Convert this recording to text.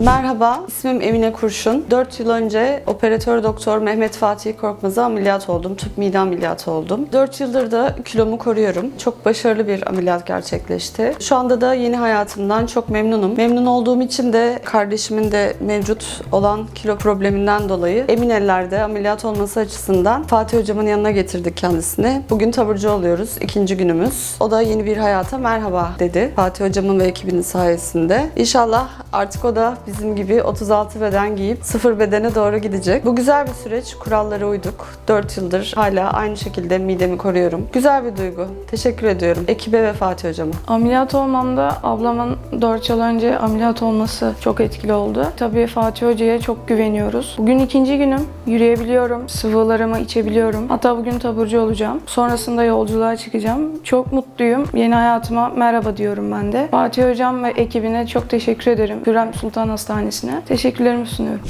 Merhaba, ismim Emine Kurşun. 4 yıl önce operatör doktor Mehmet Fatih Korkmaz'a ameliyat oldum. Tüp mide ameliyatı oldum. 4 yıldır da kilomu koruyorum. Çok başarılı bir ameliyat gerçekleşti. Şu anda da yeni hayatımdan çok memnunum. Memnun olduğum için de kardeşimin de mevcut olan kilo probleminden dolayı emin ellerde ameliyat olması açısından Fatih hocamın yanına getirdik kendisini. Bugün taburcu oluyoruz. ikinci günümüz. O da yeni bir hayata merhaba dedi. Fatih hocamın ve ekibinin sayesinde. İnşallah artık o da bizim gibi 36 beden giyip sıfır bedene doğru gidecek. Bu güzel bir süreç. Kurallara uyduk. 4 yıldır hala aynı şekilde midemi koruyorum. Güzel bir duygu. Teşekkür ediyorum ekibe ve Fatih hocama. Ameliyat olmamda ablamın 4 yıl önce ameliyat olması çok etkili oldu. Tabii Fatih Hoca'ya çok güveniyoruz. Bugün ikinci günüm. Yürüyebiliyorum. Sıvılarımı içebiliyorum. Hatta bugün taburcu olacağım. Sonrasında yolculuğa çıkacağım. Çok mutluyum. Yeni hayatıma merhaba diyorum ben de. Fatih Hocam ve ekibine çok teşekkür ederim. Hürrem Sultan Hastanesi'ne. Teşekkürlerimi sunuyorum.